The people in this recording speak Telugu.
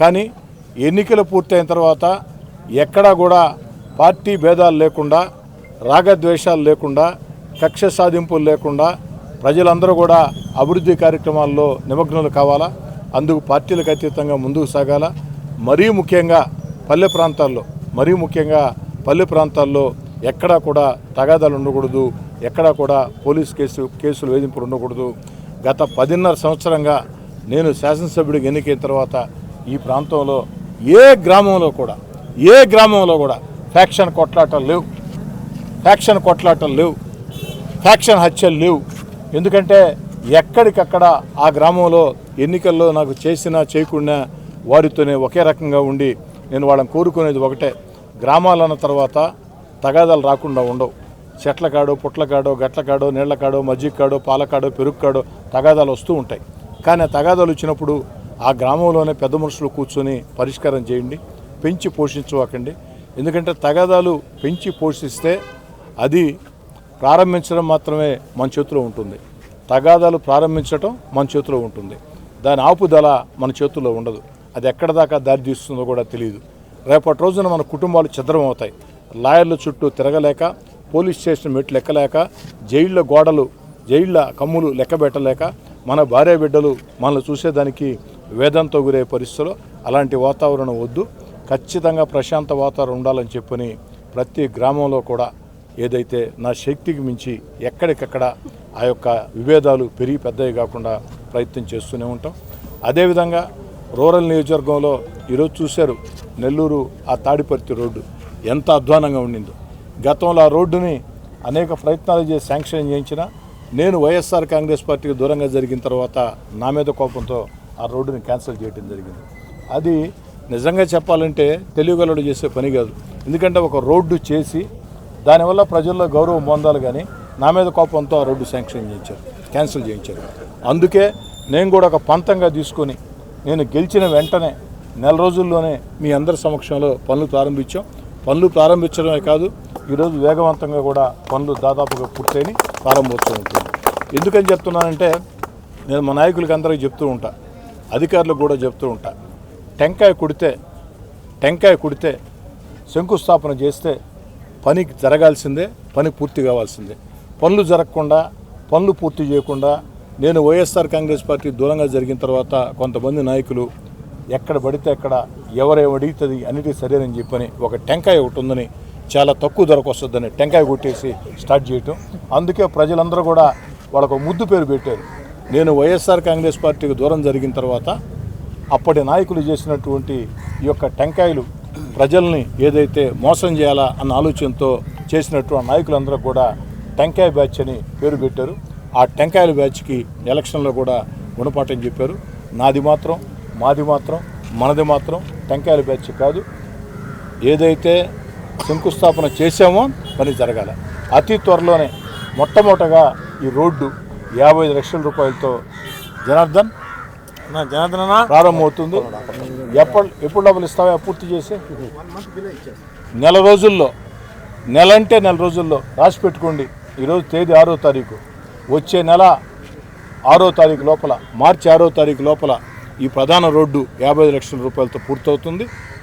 కానీ ఎన్నికలు పూర్తయిన తర్వాత ఎక్కడా కూడా పార్టీ భేదాలు లేకుండా రాగద్వేషాలు లేకుండా కక్ష సాధింపులు లేకుండా ప్రజలందరూ కూడా అభివృద్ధి కార్యక్రమాల్లో నిమగ్నులు కావాలా? అందుకు పార్టీలకు అతీతంగా ముందుకు సాగాల? మరీ ముఖ్యంగా పల్లె ప్రాంతాల్లో మరీ ముఖ్యంగా పల్లె ప్రాంతాల్లో ఎక్కడా కూడా తగాదాలు ఉండకూడదు ఎక్కడా కూడా పోలీస్ కేసు కేసులు వేధింపులు ఉండకూడదు. గత పదిన్నర సంవత్సరంగా నేను శాసనసభ్యుడికి ఎన్నికైన తర్వాత ఈ ప్రాంతంలో ఏ గ్రామంలో కూడా ఏ గ్రామంలో కూడా ఫ్యాక్షన్ కొట్లాటలు లేవు. ఫ్యాక్షన్ కొట్లాటలు లేవు. ఫ్యాక్షన్ హత్యలు లేవు. ఎందుకంటే ఎక్కడికక్కడ ఆ గ్రామంలో ఎన్నికల్లో నాకు చేసినా చేయకుండా వారితోనే ఒకే రకంగా ఉండి నేను వాళ్ళని కోరుకునేది ఒకటే. గ్రామాలన్న తర్వాత తగాదాలు రాకుండా ఉండవు. చెట్ల కాడో పుట్ల కాడో గట్ల కాడో నీళ్ళ కాడో మజ్జిగ కాడో పాల కాడో పెరుగు కాడో తగాదాలు వస్తూ ఉంటాయి. కానీ ఆ తగాదాలు వచ్చినప్పుడు ఆ గ్రామంలోనే పెద్ద మనుషులు కూర్చొని పరిష్కారం చేయండి పెంచి పోషించవాకండి ఎందుకంటే తగాదాలు పెంచి పోషిస్తే అది ప్రారంభించడం మాత్రమే మన చేతిలో ఉంటుంది. తగాదాలు ప్రారంభించడం మన చేతిలో ఉంటుంది. దాని ఆపుదల మన చేతుల్లో ఉండదు. అది ఎక్కడ దాకా దారి తీస్తుందో కూడా తెలియదు. రేపటి రోజున మన కుటుంబాలు చిద్రమవుతాయి అవుతాయి లాయర్ల చుట్టూ తిరగలేక పోలీస్ స్టేషన్ మెట్లు ఎక్కలేక జైళ్ళ గోడలు జైళ్ళ కమ్ములు లెక్కబెట్టలేక మన భార్య బిడ్డలు మనల్ని చూసేదానికి వేదంతో గురే పరిస్థితుల్లో అలాంటి వాతావరణం వద్దు. ఖచ్చితంగా ప్రశాంత వాతావరణం ఉండాలని చెప్పని ప్రతి గ్రామంలో కూడా ఏదైతే నా శక్తికి మించి ఎక్కడికక్కడ ఆ యొక్క విభేదాలు పెరిగి పెద్దవి కాకుండా ప్రయత్నం చేస్తూనే ఉంటాం. అదేవిధంగా రూరల్ నియోజకవర్గంలో ఈరోజు చూశారు నెల్లూరు ఆ తాడిపర్తి రోడ్డు ఎంత అధ్వానంగా ఉండిందో. గతంలో ఆ రోడ్డుని అనేక ప్రయత్నాలు చేసి శాంక్షన్ చేయించిన నేను వైఎస్ఆర్ కాంగ్రెస్ పార్టీకి దూరంగా జరిగిన తర్వాత నా మీద కోపంతో ఆ రోడ్డుని క్యాన్సిల్ చేయడం జరిగింది. అది నిజంగా చెప్పాలంటే తెలుగుగలడు చేసే పని కాదు. ఎందుకంటే ఒక రోడ్డు చేసి దానివల్ల ప్రజల్లో గౌరవం పొందాలి కానీ నా మీద కోపంతో ఆ రోడ్డు శాంక్షన్ చేయించారు క్యాన్సిల్ చేయించారు. అందుకే నేను కూడా ఒక పంతంగా తీసుకొని నేను గెలిచిన వెంటనే నెల రోజుల్లోనే మీ అందరి సమక్షంలో పనులు ప్రారంభించాం. పనులు ప్రారంభించడమే కాదు ఈరోజు వేగవంతంగా కూడా పనులు దాదాపుగా పూర్తయిని ప్రారంభోత్సవం ఉంటుంది ఎందుకని చెప్తున్నానంటే నేను మా నాయకులకి అందరికీ చెప్తూ ఉంటా అధికారులకు కూడా చెప్తూ ఉంటా టెంకాయ కుడితే టెంకాయ కుడితే శంకుస్థాపన చేస్తే పని జరగాల్సిందే పని పూర్తి కావాల్సిందే. పనులు జరగకుండా పనులు పూర్తి చేయకుండా నేను వైఎస్ఆర్ కాంగ్రెస్ పార్టీ దూరంగా జరిగిన తర్వాత కొంతమంది నాయకులు ఎక్కడ పడితే అక్కడ ఎవరేమి అడిగితుంది అన్నిటికీ సరేనని చెప్పని ఒక టెంకాయ ఒకటి ఉందని చాలా తక్కువ ధరకు వస్తుందని టెంకాయ కొట్టేసి స్టార్ట్ చేయటం. అందుకే ప్రజలందరూ కూడా వాళ్ళకు ముద్దు పేరు పెట్టారు. నేను వైఎస్ఆర్ కాంగ్రెస్ పార్టీకి దూరం జరిగిన తర్వాత అప్పటి నాయకులు చేసినటువంటి ఈ యొక్క టెంకాయలు ప్రజల్ని ఏదైతే మోసం చేయాలా అన్న ఆలోచనతో చేసినటువంటి నాయకులందరూ కూడా టెంకాయ బ్యాచ్ అని పేరు పెట్టారు. ఆ టెంకాయల బ్యాచ్కి ఎలక్షన్లో కూడా గుణపాఠం చెప్పారు. నాది మాత్రం మాది మాత్రం మనది మాత్రం టెంకాయల బ్యాచ్ కాదు. ఏదైతే శంకుస్థాపన చేశామో పని జరగాలి. అతి త్వరలోనే మొట్టమొదటగా ఈ రోడ్డు యాభై ఐదు లక్షల రూపాయలతో జనార్దన్ నా జనార్దన ప్రారంభమవుతుంది ఎప్పుడు ఎప్పుడు డబ్బులు ఇస్తావా? పూర్తి చేసి. నెల రోజుల్లో నెల అంటే నెల రోజుల్లో రాసి పెట్టుకోండి. ఈరోజు తేదీ ఆరో తారీఖు. వచ్చే నెల ఆరో తారీఖు లోపల మార్చి ఆరో తారీఖు లోపల ఈ ప్రధాన రోడ్డు యాభై లక్షల రూపాయలతో పూర్తవుతుంది.